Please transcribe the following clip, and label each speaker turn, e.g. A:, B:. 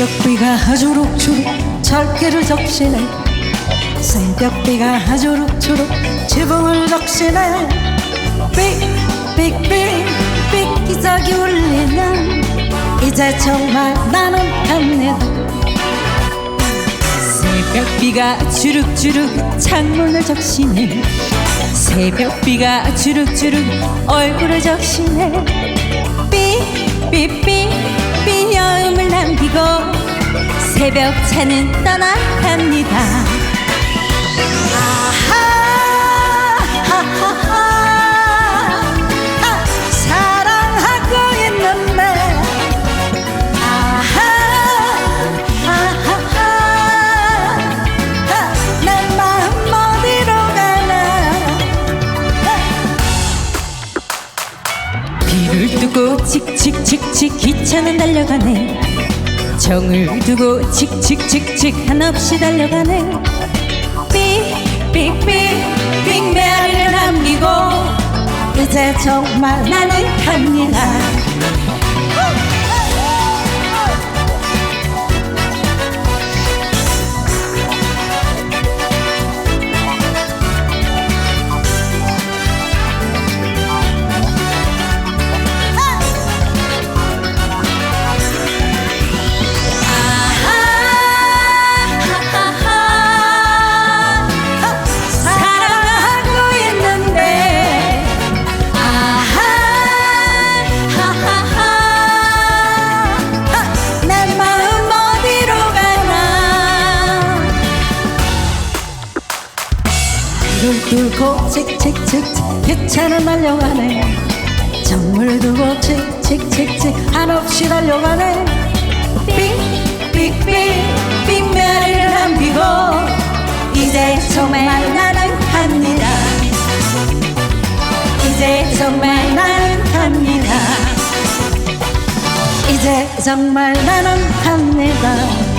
A: 새벽비가 주룩주룩 절개를 적시네. 새벽비가 주룩주룩 지붕을 적시네. 삑삑삑삑 기적이 울리면 이제 정말 나는 갑니다
B: 새벽비가 주룩주룩 창문을 적시네. 새벽비가 주룩주룩 얼굴을 적시네. 삐삐삐 삐여음을 남기고 새벽차는 떠나갑니다 비를 두고 칙칙칙칙 기차는 달려가네. 정을 두고 칙칙칙칙 한없이 달려가네. 삑삑삑 삑메아리를 남기고
A: 이제 정말
B: 나는 갑니다
A: 비를 뚫고 칙칙칙칙 기차는 달려가네. 정물 두고 칙칙칙칙 한없이 달려가네.
B: 삑삑삑 삑메아리를 남기고 이제 정말 나는 갑니다. 이제 정말 나는 갑니다.
A: 이제 정말 나는 갑니다